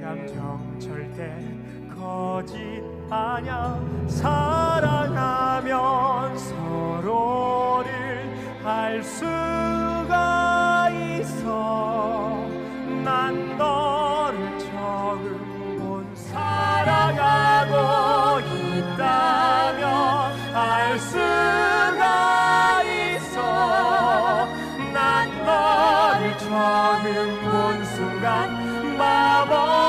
감정 절대 거짓 아냐 사랑하면 서로를 알 수가 있어. 난 너를 처음 본 사랑하고 있다면 알 수가 있어. 난 너를 처음 본 순간 마법